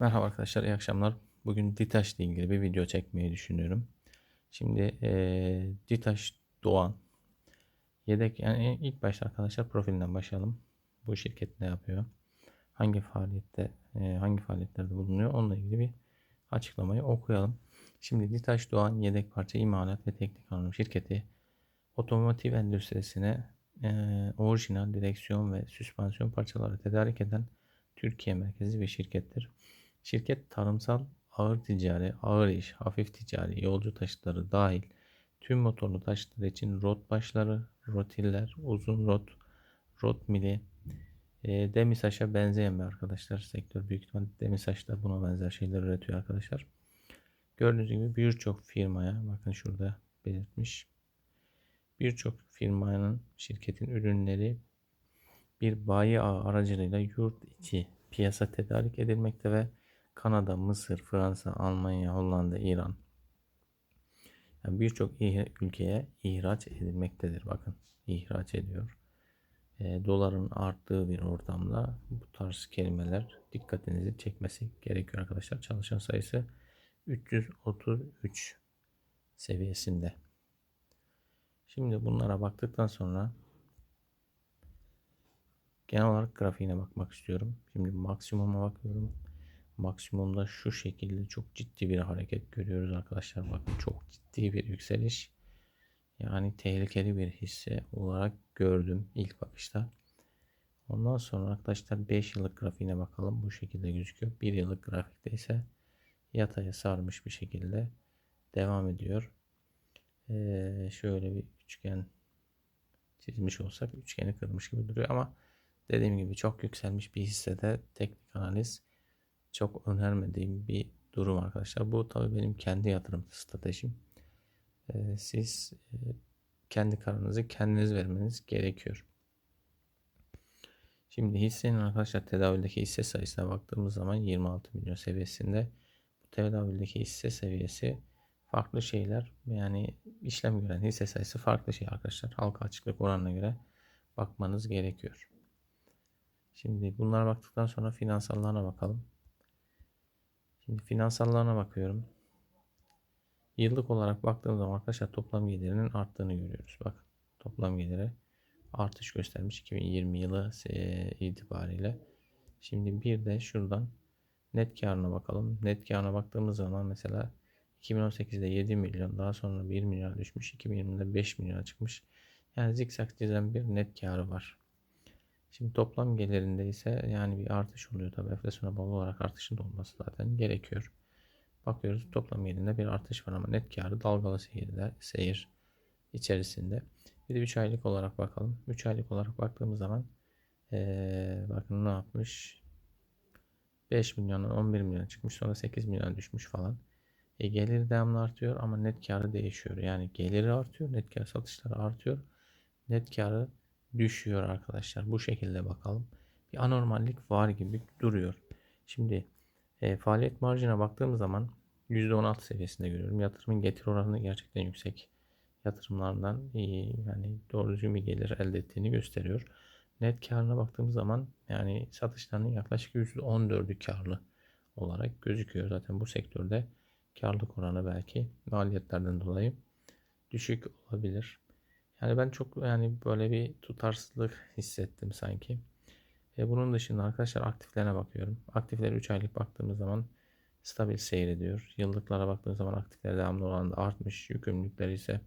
Merhaba arkadaşlar, iyi akşamlar. Bugün DİTAŞ ile ilgili bir video çekmeyi düşünüyorum. Şimdi eee DİTAŞ Doğan yedek yani ilk başta arkadaşlar profilinden başlayalım. Bu şirket ne yapıyor? Hangi faaliyette eee, hangi faaliyetlerde bulunuyor? Onunla ilgili bir açıklamayı okuyalım. Şimdi DİTAŞ Doğan Yedek Parça İmalat ve Teknik Anonim Şirketi otomotiv endüstrisine eee, orijinal direksiyon ve süspansiyon parçaları tedarik eden Türkiye merkezli bir şirkettir. Şirket tarımsal, ağır ticari, ağır iş, hafif ticari, yolcu taşıtları dahil tüm motorlu taşıtlar için rot başları, rotiller, uzun rot, rot mili, e, Demisaş'a benzeyen bir arkadaşlar. Sektör büyük ihtimalle Demisaş da buna benzer şeyler üretiyor arkadaşlar. Gördüğünüz gibi birçok firmaya bakın şurada belirtmiş. Birçok firmanın şirketin ürünleri bir bayi ağı aracılığıyla yurt içi piyasa tedarik edilmekte ve Kanada, Mısır, Fransa, Almanya, Hollanda, İran yani birçok ülkeye ihraç edilmektedir. Bakın ihraç ediyor. E, doların arttığı bir ortamda bu tarz kelimeler dikkatinizi çekmesi gerekiyor arkadaşlar. Çalışan sayısı 333 seviyesinde. Şimdi bunlara baktıktan sonra genel olarak grafiğine bakmak istiyorum. Şimdi maksimuma bakıyorum. Maksimumda şu şekilde çok ciddi bir hareket görüyoruz arkadaşlar. Bakın çok ciddi bir yükseliş. Yani tehlikeli bir hisse olarak gördüm ilk bakışta. Ondan sonra arkadaşlar 5 yıllık grafiğine bakalım. Bu şekilde gözüküyor. 1 yıllık grafikte ise yataya sarmış bir şekilde devam ediyor. Ee, şöyle bir üçgen çizmiş olsak üçgeni kırmış gibi duruyor ama dediğim gibi çok yükselmiş bir hissede teknik analiz çok önermediğim bir durum arkadaşlar. Bu tabii benim kendi yatırım stratejim. Ee, siz e, kendi kararınızı kendiniz vermeniz gerekiyor. Şimdi hissenin arkadaşlar tedavüldeki hisse sayısına baktığımız zaman 26 milyon seviyesinde. Bu tedavüldeki hisse seviyesi farklı şeyler yani işlem gören hisse sayısı farklı şey arkadaşlar. Halka açıklık oranına göre bakmanız gerekiyor. Şimdi bunlara baktıktan sonra finansallarına bakalım. Şimdi finansallarına bakıyorum. Yıllık olarak baktığım zaman arkadaşlar toplam gelirinin arttığını görüyoruz. Bak toplam geliri artış göstermiş 2020 yılı itibariyle. Şimdi bir de şuradan net karına bakalım. Net karına baktığımız zaman mesela 2018'de 7 milyon daha sonra 1 milyon düşmüş. 2020'de 5 milyona çıkmış. Yani zikzak çizen bir net karı var. Şimdi toplam gelirinde ise yani bir artış oluyor. Tabi enflasyona bağlı olarak artışın da olması zaten gerekiyor. Bakıyoruz toplam gelirinde bir artış var ama net karı dalgalı seyirde, seyir içerisinde. Bir de 3 aylık olarak bakalım. 3 aylık olarak baktığımız zaman ee, bakın ne yapmış? 5 milyondan 11 milyon çıkmış sonra 8 milyon düşmüş falan. E, gelir devamlı artıyor ama net karı değişiyor. Yani geliri artıyor, net kar satışları artıyor. Net karı düşüyor arkadaşlar. Bu şekilde bakalım. Bir anormallik var gibi duruyor. Şimdi e, faaliyet marjına baktığımız zaman %16 seviyesinde görüyorum. Yatırımın getir oranı gerçekten yüksek. Yatırımlardan iyi yani doğru düzgün bir gelir elde ettiğini gösteriyor. Net karına baktığımız zaman yani satışlarının yaklaşık %14'ü karlı olarak gözüküyor. Zaten bu sektörde karlık oranı belki maliyetlerden dolayı düşük olabilir. Yani ben çok yani böyle bir tutarsızlık hissettim sanki. Ve bunun dışında arkadaşlar aktiflerine bakıyorum. Aktifleri 3 aylık baktığımız zaman stabil seyrediyor. Yıllıklara baktığımız zaman aktifler devamlı oranda artmış. Yükümlülükleri ise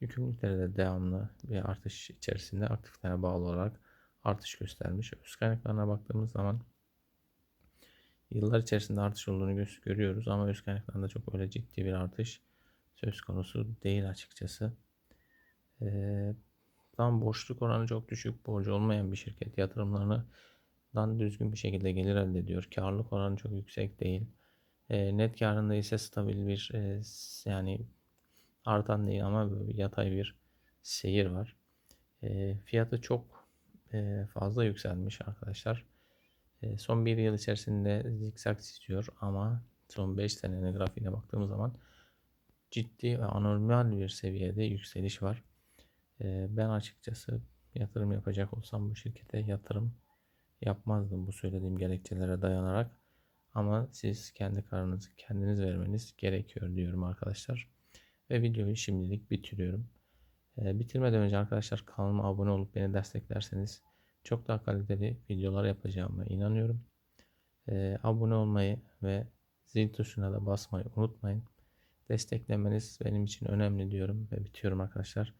yükümlülükleri de devamlı bir artış içerisinde aktiflere bağlı olarak artış göstermiş. Öz kaynaklarına baktığımız zaman yıllar içerisinde artış olduğunu görüyoruz ama öz kaynaklarında çok öyle ciddi bir artış söz konusu değil açıkçası. Ee, tam boşluk oranı çok düşük. Borcu olmayan bir şirket yatırımlarından düzgün bir şekilde gelir elde ediyor. Karlılık oranı çok yüksek değil. E, net karında ise stabil bir e, yani artan değil ama böyle yatay bir seyir var. E, fiyatı çok e, fazla yükselmiş arkadaşlar. E, son bir yıl içerisinde zikzak çiziyor ama son 5 senenin grafiğine baktığımız zaman ciddi ve anormal bir seviyede yükseliş var. Ben açıkçası yatırım yapacak olsam bu şirkete yatırım yapmazdım bu söylediğim gerekçelere dayanarak. Ama siz kendi kararınızı kendiniz vermeniz gerekiyor diyorum arkadaşlar. Ve videoyu şimdilik bitiriyorum. Bitirmeden önce arkadaşlar kanalıma abone olup beni desteklerseniz çok daha kaliteli videolar yapacağıma inanıyorum. Abone olmayı ve zil tuşuna da basmayı unutmayın. Desteklemeniz benim için önemli diyorum ve bitiyorum arkadaşlar.